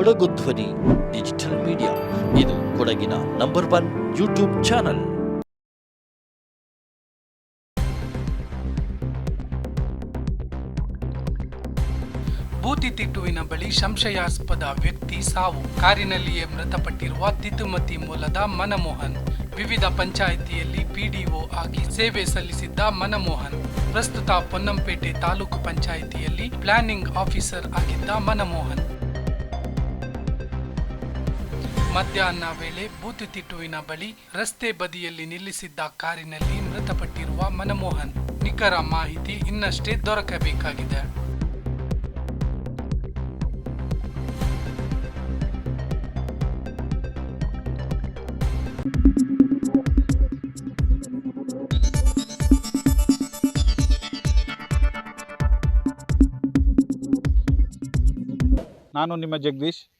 ಕೊಡಗು ಧ್ವನಿ, digital media. ಇದು ಕೊಡಗಿನ ನಂಬರ್ ಒನ್ ಯೂಟ್ಯೂಬ್ ಚಾನಲ್. ಬೂತಿ ತಿಟ್ಟುವಿನ ಬಳಿ ಸಂಶಯಾಸ್ಪದ ವ್ಯಕ್ತಿ ಸಾವು. ಕಾರಿನಲ್ಲಿಯೇ ಮೃತಪಟ್ಟಿರುವ ತಿತ್ತುಮತಿ ಮೂಲದ ಮನಮೋಹನ್. ವಿವಿಧ ಪಂಚಾಯಿತಿಯಲ್ಲಿ ಪಿಡಿಒ ಆಗಿ ಸೇವೆ ಸಲ್ಲಿಸಿದ್ದ ಮನಮೋಹನ್. ಪ್ರಸ್ತುತ ಪೊನ್ನಂಪೇಟೆ ತಾಲೂಕು ಪಂಚಾಯಿತಿಯಲ್ಲಿ ಪ್ಲಾನಿಂಗ್ ಆಫೀಸರ್ ಆಗಿದ್ದ ಮನಮೋಹನ್. ಮಧ್ಯಾಹ್ನ ವೇಳೆ ಬೂತುತಿಟ್ಟುವಿನ ಬಳಿ ರಸ್ತೆ ಬದಿಯಲ್ಲಿ ನಿಲ್ಲಿಸಿದ್ದ ಕಾರಿನಲ್ಲಿ ಮೃತಪಟ್ಟಿರುವ ಮನಮೋಹನ್. ನಿಖರ ಮಾಹಿತಿ ಇನ್ನಷ್ಟೇ ದೊರಕಬೇಕಾಗಿದೆ. ನಾನು ನಿಮ್ಮ ಜಗದೀಶ್.